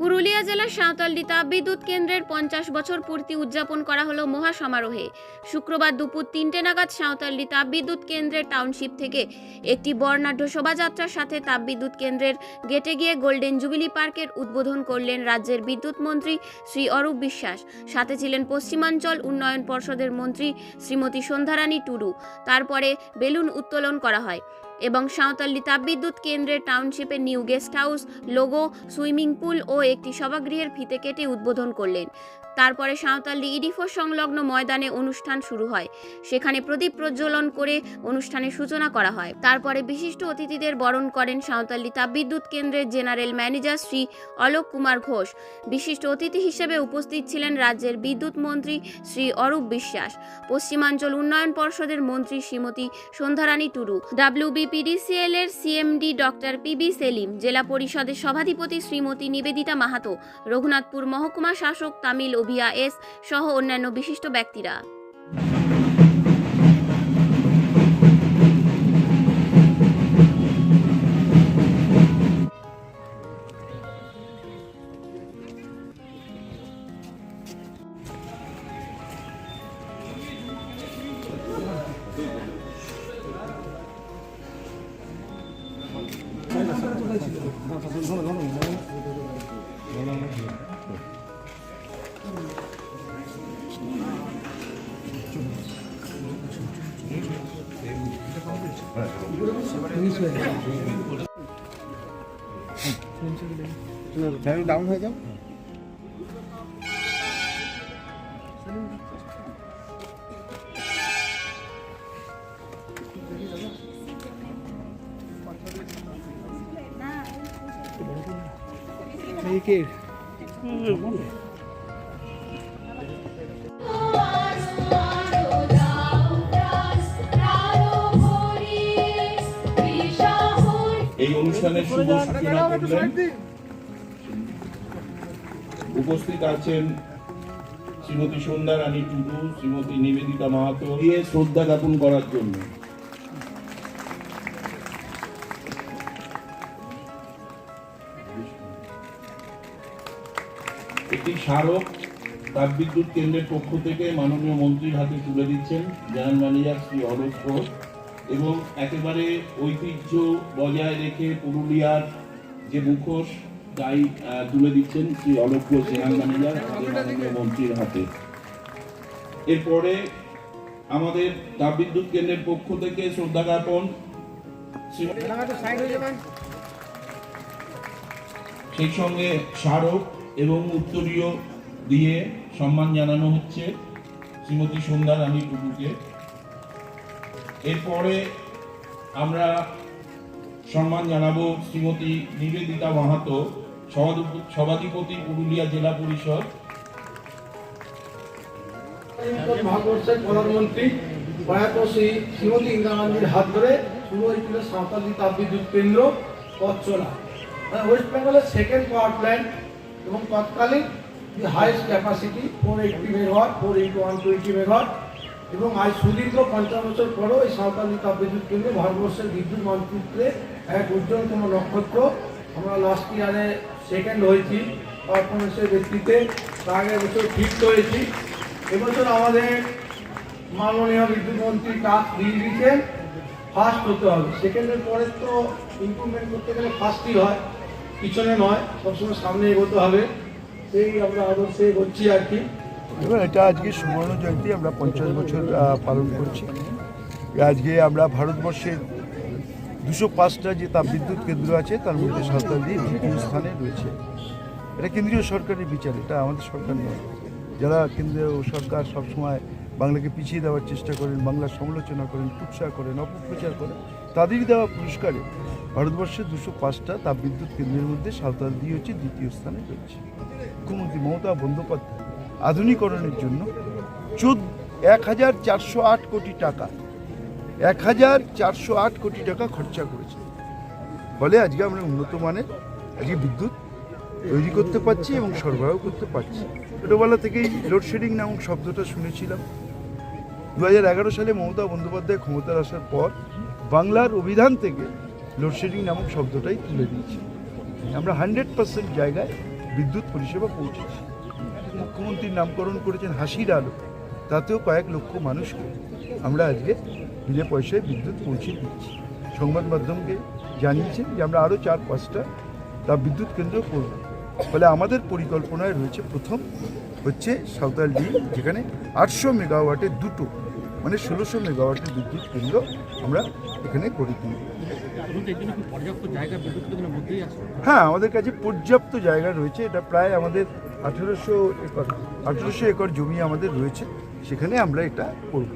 পুরুলিয়া জেলার সাঁওতালডি তাপবিদ্যুৎ কেন্দ্রের পঞ্চাশ বছর পূর্তি উদযাপন করা হলো মহাসমারোহে। শুক্রবার দুপুর তিনটে নাগাদ সাঁওতালডি তাপবিদ্যুৎ কেন্দ্রের টাউনশিপ থেকে একটি বর্ণাঢ্য শোভাযাত্রার সাথে তাপবিদ্যুৎ কেন্দ্রের গেটে গিয়ে গোল্ডেন জুবিলি পার্কের উদ্বোধন করলেন রাজ্যের বিদ্যুৎ মন্ত্রী শ্রী অরূপ বিশ্বাস। সাথে ছিলেন পশ্চিমাঞ্চল উন্নয়ন পর্ষদের মন্ত্রী শ্রীমতী সন্ধ্যারানী টুডু। তারপরে বেলুন উত্তোলন করা হয়। এবং সাঁওতালি তাপবিদ্যুৎ কেন্দ্রের টাউনশিপে new guest house, logo, swimming pool ও একটি সভাগৃহের ফিতে কেটে উদ্বোধন করলেন। তারপরে সাঁওতালডি ইডিফো সংলগ্ন ময়দানে অনুষ্ঠান শুরু হয়। সেখানে প্রদীপ প্রজ্বলন করে অনুষ্ঠানের সূচনা করা হয়। তারপরে বিশিষ্ট অতিথিদের বরণ করেন সাঁওতালি তাপবিদ্যুৎ কেন্দ্রের জেনারেল ম্যানেজার শ্রী অলোক কুমার ঘোষ। বিশিষ্ট অতিথি হিসেবে উপস্থিত ছিলেন রাজ্যের বিদ্যুৎ মন্ত্রী শ্রী অরূপ বিশ্বাস, পশ্চিমাঞ্চল উন্নয়ন পর্ষদের মন্ত্রী শ্রীমতী সন্ধ্যারানী টুডু, ডাব্লিউবিপিডিসিএল এর সিএমডি ডক্টর পিবি সেলিম, জেলা পরিষদের সভাধিপতি শ্রীমতী নিবেদিতা মাহাতো, রঘুনাথপুর মহকুমা শাসক তামিল ওভিয়া এস সহ অন্যান্য বিশিষ্ট ব্যক্তিরা। Thế đóng hết chứ Take it. Mm -hmm. অনুষ্ঠানের শুভ সূচনা করলেন। উপস্থিত আছেন শ্রীমতী সন্ধ্যা রানী টুডু শ্রীমতী নিবেদিতা মাহাতো দিয়ে শ্রদ্ধা জ্ঞাপন করার জন্য। একটি স্মারক তাপ বিদ্যুৎ কেন্দ্রের পক্ষ থেকে মাননীয় মন্ত্রীর হাতে তুলে দিচ্ছেন জেনারেল ম্যানেজার শ্রী অলোক ঘোষ। এবং একেবারে ঐতিহ্য বজায় রেখে পুরুলিয়ার যে মুখোশ, তাই তুলে দিচ্ছেন শ্রী অলোক জেনারেল আমাদের মাননীয় মন্ত্রীর হাতে। এরপরে আমাদের তাপবিদ্যুৎ কেন্দ্রের পক্ষ থেকে শ্রদ্ধা জ্ঞাপন। সেই সঙ্গে স্মারক এবং উত্তরীয় দিয়ে সম্মান জানানো হচ্ছে শ্রীমতী সন্ধ্যা রানী টুডুকে এরপরে আমরা সম্মান জানাব শ্রীমতী নিবেদিতা মাহাতো সভাধিপতি পুরুলিয়া জেলা পরিষদ। ভারতবর্ষের প্রধানমন্ত্রী প্রয়াত শ্রী শ্রীমতী ইন্দিরা গান্ধীর হাত ধরে শুরু হয়েছিল কেন্দ্র পথ মানে ওয়েস্ট বেঙ্গলের সেকেন্ড পাওয়ার প্ল্যান্ট এবং তৎকালীন capacity four eighty megawatt four eighty one twenty megawatt এবং আজ সুদীর্ঘ পঞ্চাশ বছর পরেও এই সাঁওতালি তাপবিদ্যুৎ কেন্দ্রে ভারতবর্ষের বিদ্যুৎ মানচিত্রে এক উজ্জ্বলতম নক্ষত্র। আমরা লাস্ট ইয়ারে সেকেন্ড হয়েছি পারফরমেন্সের ভিত্তিতে। তার আগের বছর ফিফথ হয়েছি। এবছর আমাদের মাননীয় বিদ্যুৎ মন্ত্রী কাজ দিয়ে দিয়েছেন ফার্স্ট হতে হবে। সেকেন্ডের পরে তো ইম্প্রুভমেন্ট করতে গেলে ফার্স্টই হয়, পিছনে নয়, সবসময় সামনে এগোতে হবে। সেই আমরা আদর্শে এগোচ্ছি আর কি। এবার এটা আজকে সুবর্ণ জয়ন্তী, আমরা পঞ্চাশ বছর পালন করছি। আজকে আমরা ভারতবর্ষের দুশো পাঁচটা যে তাপবিদ্যুৎ কেন্দ্র আছে, তার মধ্যে সাঁওতালি দ্বিতীয় স্থানে রয়েছে। এটা কেন্দ্রীয় সরকারের বিচার, এটা আমাদের সরকার নয়। যারা কেন্দ্রীয় সরকার সবসময় বাংলাকে পিছিয়ে দেওয়ার চেষ্টা করেন, বাংলার সমালোচনা করেন, কুৎসা করেন, অপপ্রচার করেন, তাদেরই দেওয়া পুরস্কারে ভারতবর্ষের দুশো পাঁচটা তাপবিদ্যুৎ কেন্দ্রের মধ্যে সাঁওতালদি হচ্ছে দ্বিতীয় স্থানে রয়েছে। মুখ্যমন্ত্রী মমতা বন্দ্যোপাধ্যায় আধুনিকরণের জন্য চোদ্দ, এক হাজার চারশো আট কোটি টাকা, এক হাজার চারশো আট কোটি টাকা খরচা করেছে। ফলে আজকে আমরা উন্নত মানের, আজকে বিদ্যুৎ তৈরি করতে পারছি এবং সরবরাহ করতে পারছি। ছোটোবেলা থেকেই লোডশেডিং নামক শব্দটা শুনেছিলাম। দু হাজার এগারো সালে মমতা বন্দ্যোপাধ্যায় ক্ষমতার আসার পর বাংলার অভিধান থেকে লোডশেডিং নামক শব্দটাই তুলে দিয়েছি। আমরা হান্ড্রেড পার্সেন্ট জায়গায় বিদ্যুৎ পরিষেবা পৌঁছেছে। মুখ্যমন্ত্রীর নামকরণ করেছেন হাসির আলো। তাতেও কয়েক লক্ষ মানুষকে আমরা আজকে বিলে পয়সায় বিদ্যুৎ পৌঁছে দিচ্ছি। সংবাদ মাধ্যমকে জানিয়েছেন যে আমরা আরও চার পাঁচটা তা বিদ্যুৎ কেন্দ্র করব। ফলে আমাদের পরিকল্পনায় রয়েছে প্রথম হচ্ছে সাঁওতাল ডি যেখানে আটশো মেগাওয়াটের দুটো মানে ষোলোশো মেগাওয়াটের বিদ্যুৎ কেন্দ্র আমরা এখানে করে আছে? হ্যাঁ আমাদের কাছে পর্যাপ্ত জায়গা রয়েছে। এটা প্রায় আমাদের আঠেরোশো একর আঠেরোশো একর জমি আমাদের রয়েছে সেখানে আমরা এটা করব।